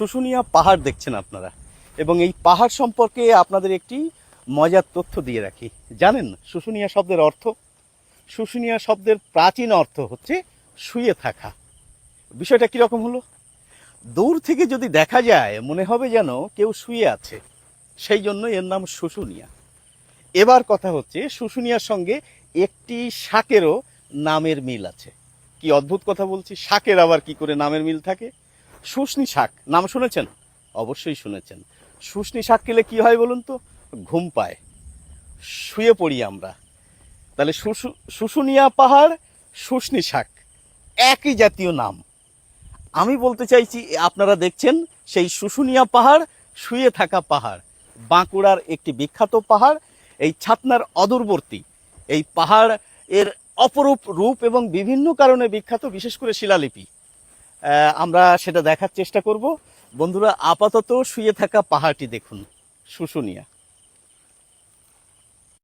শুশুনিয়া পাহাড় দেখছেন আপনারা। এবং এই পাহাড় সম্পর্কে আপনাদের একটি মজার তথ্য দিয়ে রাখি। জানেন, শুশুনিয়া শব্দের অর্থ? শুশুনিয়া শব্দের প্রাচীন অর্থ হচ্ছে শুয়ে থাকা। বিষয়টা কীরকম হলো? দূর থেকে যদি দেখা যায়, মনে হবে যেন কেউ শুয়ে আছে। সেই জন্য এর নাম শুশুনিয়া। এবার কথা হচ্ছে, শুশুনিয়ার সঙ্গে একটি শাকেরও নামের মিল আছে। কি অদ্ভুত কথা বলছি? শাকের আবার কি করে নামের মিল থাকে? শুশনি শাক, নাম শুনেছেন? অবশ্যই শুনেছেন। শুশনি শাক খেলে কি হয় বলুন তো? ঘুম পায়। শুয়ে পড়ি আমরা। তাহলে শুশু- শুশুনিয়া পাহাড়, শুশনি শাক, একই জাতীয় নাম। আমি বলতে চাইছি, আপনারা দেখছেন সেই শুশুনিয়া পাহাড়, শুয়ে থাকা পাহাড়। বাঁকুড়ার একটি বিখ্যাত পাহাড়, এই ছাতনার অদূরবর্তী। এই পাহাড় এর অপরূপ রূপ এবং বিভিন্ন কারণে বিখ্যাত, বিশেষ করে শিলালিপি। আমরা সেটা দেখার চেষ্টা করব। বন্ধুরা আপাতত শুয়ে থাকা পাহাড়টি দেখুন শুশুনিয়া।